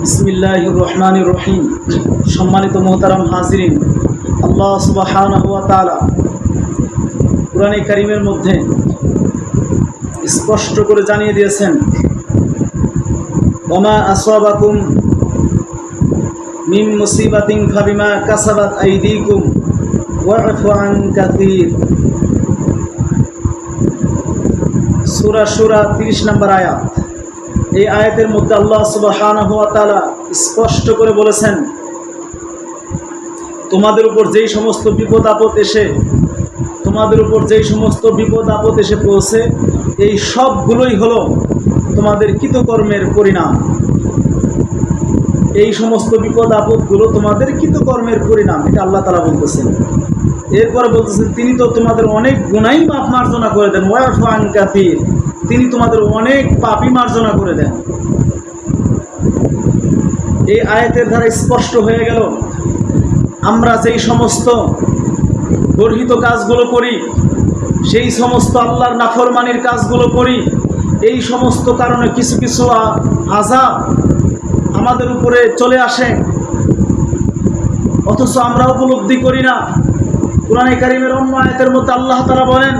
বিসমিল্লাহ রহমান রহিম সম্মানিত মোহতারাম হাজিরিন, আল্লাহ সুবাহান কোরআনে কারিমের মধ্যে স্পষ্ট করে জানিয়ে দিয়েছেন, ওমা আসবাকুম মিন মুসিবাতিন ফাবিমা কাসাবাত আইদিকুম কাতির সূরা সূরা 30 নম্বর আয়াত। এই আয়াতের মধ্যে আল্লাহ তাআলা স্পষ্ট করে বলেছেন, তোমাদের উপর যেই সমস্ত বিপদ আপদ এসে, তোমাদের উপর যেই সমস্ত বিপদ আপদ এসে পৌঁছে এই সবগুলোই হলো তোমাদের কৃতকর্মের পরিণাম। এই সমস্ত বিপদ আপদগুলো তোমাদের কৃতকর্মের পরিণাম, এটা আল্লাহ তালা বলতেছেন। এরপরে বলতেছেন, তিনি তো তোমাদের অনেক গুণাই মাপ মার্জনা করে দেন ওয়াফ আন কাতির তিনি তোমাদের অনেক পাপি মার্জনা করে দেন। এই আয়াতের দ্বারা স্পষ্ট হয়ে গেল, আমরা যেই সমস্ত গর্হিত কাজগুলো করি, সেই সমস্ত আল্লাহর নাফরমানির কাজগুলো করি, এই সমস্ত কারণে কিছু কিছু আজাব আমাদের উপরে চলে আসে। অথচ আমরা উপলব্ধি করি না। কোরআনে কারিমের অন্য আয়াতের মধ্যে আল্লাহ তারা বলেন